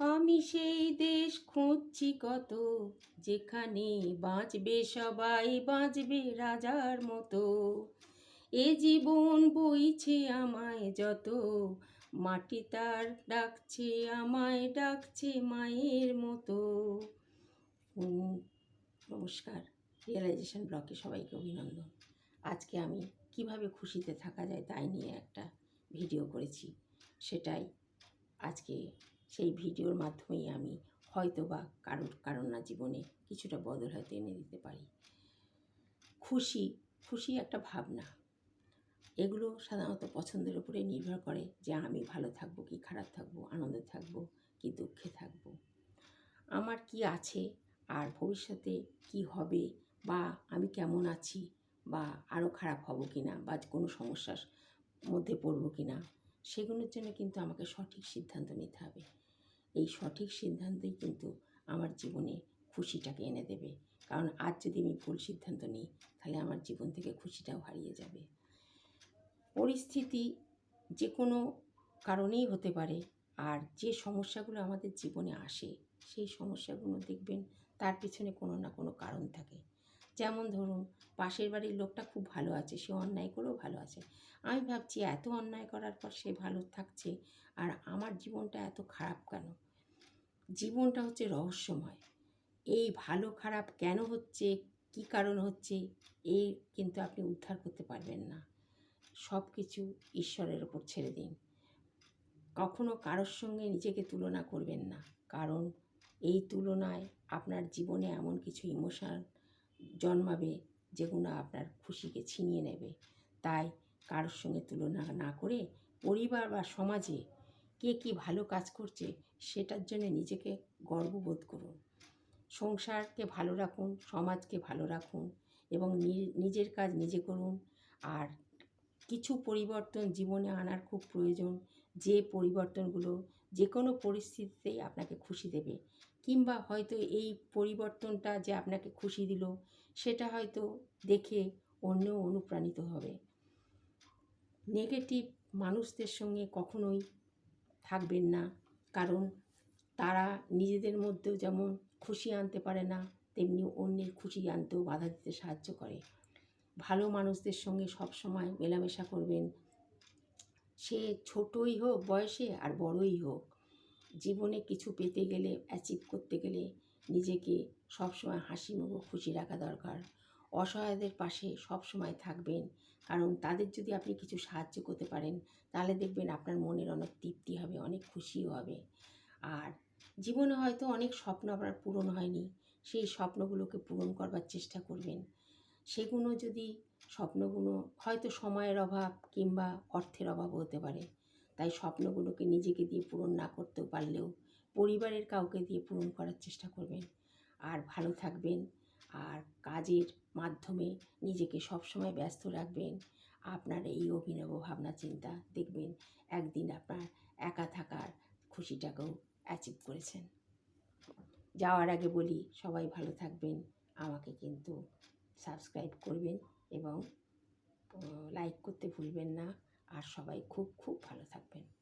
আমি সেই দেশ খুঁজছি কত, যেখানে বাঁচবে সবাই, বাঁচবে রাজার মতো। এ জীবন বইছে আমায় যত, মাটি তার ডাকছে আমায়, ডাকছে মায়ের মতো। নমস্কার। রিয়েলাইজেশন ব্লকে সবাইকে অভিনন্দন। আজকে আমি কীভাবে খুশিতে থাকা যায় তাই নিয়ে একটা ভিডিও করেছি। সেটাই আজকে সেই ভিডিওর মাধ্যমেই আমি হয়তো বা কারোর কারণ না জীবনে কিছুটা বদল হয়তো এনে দিতে পারি। খুশি খুশি একটা ভাবনা। এগুলো সাধারণত পছন্দের উপরে নির্ভর করে যে আমি ভালো থাকব কি খারাপ থাকব, আনন্দে থাকব কি দুঃখে থাকব। আমার কি আছে আর ভবিষ্যতে কি হবে বা আমি কেমন আছি বা আরও খারাপ হব কি না বা কোনো সমস্যার মধ্যে পড়ব কি না সেগুলোর জন্য কিন্তু আমাকে সঠিক সিদ্ধান্ত নিতে হবে। এই সঠিক সিদ্ধান্তই কিন্তু আমার জীবনে খুশিটাকে এনে দেবে। কারণ আজ যদি আমি ভুল সিদ্ধান্ত নিই, তাহলে আমার জীবন থেকে খুশিটাও হারিয়ে যাবে। পরিস্থিতি যে কোনো কারণেই হতে পারে, আর যে সমস্যাগুলো আমাদের জীবনে আসে, সেই সমস্যাগুলো দেখবেন তার পিছনে কোনো না কোনো কারণ থাকে। যেমন ধরুন, পাশের বাড়ির লোকটা খুব ভালো আছে, সে অন্যায় করেও ভালো আছে। আমি ভাবছি, এত অন্যায় করার পর সে ভালো থাকছে, আর আমার জীবনটা এত খারাপ কেন? জীবনটা হচ্ছে রহস্যময়। এই ভালো খারাপ কেন হচ্ছে, কী কারণ হচ্ছে, এই কিন্তু আপনি উদ্ধার করতে পারবেন না। সব কিছু ঈশ্বরের ওপর ছেড়ে দিন। কখনো কারোর সঙ্গে নিজেকে তুলনা করবেন না। কারণ এই তুলনায় আপনার জীবনে এমন কিছু ইমোশন জন্মাবে যেগুলো আপনার খুশিকে ছিনিয়ে নেবে। তাই কারোর সঙ্গে তুলনা না করে পরিবার বা সমাজে কে কী ভালো কাজ করছে সেটার জন্য নিজেকে গর্ববোধ করুন। সংসারকে ভালো রাখুন, সমাজকে ভালো রাখুন এবং নিজের কাজ নিজে করুন। আর কিছু পরিবর্তন জীবনে আনার খুব প্রয়োজন। যে পরিবর্তনগুলো যে কোনো পরিস্থিতিতেই আপনাকে খুশি দেবে। কিংবা হয়তো এই পরিবর্তনটা যে আপনাকে খুশি দিল, সেটা হয়তো দেখে অন্য অনুপ্রাণিত হবে। নেগেটিভ মানুষদের সঙ্গে কখনোই থাকবেন না। কারণ তারা নিজেদের মধ্যেও যেমন খুশি আনতে পারে না, তেমনি অন্যের খুশি আনতেও বাধা দিতে সাহায্য করে। ভালো মানুষদের সঙ্গে সব সময় মেলামেশা করবেন। সে ছোটই হোক, বয়সে আর বড়ই হোক, জীবনে কিছু পেতে গেলে অ্যাচিভ করতে গেলে নিজেকে সবসময় হাসি মুখ খুশি রাখা দরকার। অসহায়দের পাশে সব সময় থাকবেন, কারণ তাদের যদি আপনি কিছু সাহায্য করতে পারেন, তাহলে দেখবেন আপনার মনের অনেক তৃপ্তি হবে, অনেক খুশিও হবে। আর জীবনে হয়তো অনেক স্বপ্ন আপনার পূরণ হয়নি, সেই স্বপ্নগুলোকে পূরণ করবার চেষ্টা করবেন। সেগুলো যদি স্বপ্নগুলো হয়তো সময়ের অভাব কিংবা অর্থের অভাব হতে পারে। তাই স্বপ্নগুলোকে নিজেকে দিয়ে পূরণ না করতেও পারলেও পরিবারের কাউকে দিয়ে পূরণ করার চেষ্টা করবেন। আর ভালো থাকবেন। আর কাজের মাধ্যমে নিজেকে সবসময় ব্যস্ত রাখবেন। আপনার এই অভিনব ভাবনা চিন্তা দেখবেন একদিন আপনার একা থাকার খুশিটাকেও অ্যাচিভ করেছেন। যাওয়ার আগে বলি, সবাই ভালো থাকবেন। আমাকে কিন্তু সাবস্ক্রাইব করবেন এবং লাইক করতে ভুলবেন না। আর সবাই খুব খুব ভালো থাকবেন।